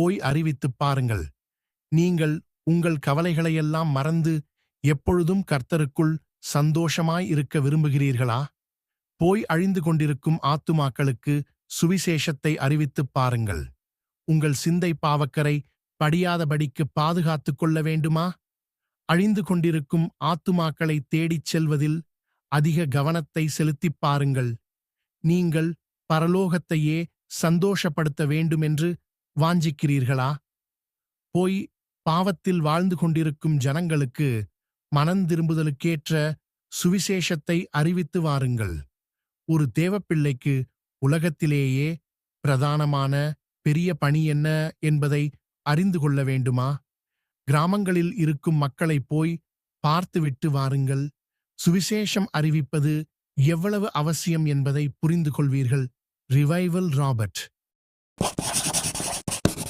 போய் அறிவித்துப் பாருங்கள். நீங்கள் உங்கள் கவலைகளையெல்லாம் மறந்து எப்பொழுதும் கர்த்தருக்குள் சந்தோஷமாய் இருக்க விரும்புகிறீர்களா? போய் அழிந்து கொண்டிருக்கும் ஆத்துமாக்களுக்கு சுவிசேஷத்தை அறிவித்துப் பாருங்கள். உங்கள் சிந்தை பாவக்கரை படியாதபடிக்கு பாதுகாத்துக் கொள்ள வேண்டுமா? அழிந்து கொண்டிருக்கும் ஆத்துமாக்களை தேடிச் செல்வதில் அதிக கவனத்தை செலுத்திப் பாருங்கள். நீங்கள் பரலோகத்தையே சந்தோஷப்படுத்த வேண்டுமென்று வாஞ்சிக்கிறீர்களா? போய் பாவத்தில் வாழ்ந்து கொண்டிருக்கும் ஜனங்களுக்கு மனந்திரும்புதலுக்கேற்ற சுவிசேஷத்தை அறிவித்து வாருங்கள். ஒரு தேவப்பிள்ளைக்கு உலகத்திலேயே பிரதானமான பெரிய பணி என்ன என்பதை அறிந்து கொள்ள வேண்டுமா? கிராமங்களில் இருக்கும் மக்களைப் போய் பார்த்துவிட்டு வாருங்கள். சுவிசேஷம் அறிவிப்பது எவ்வளவு அவசியம் என்பதை புரிந்து கொள்வீர்கள் ரிவைவல் ராபர்ட்.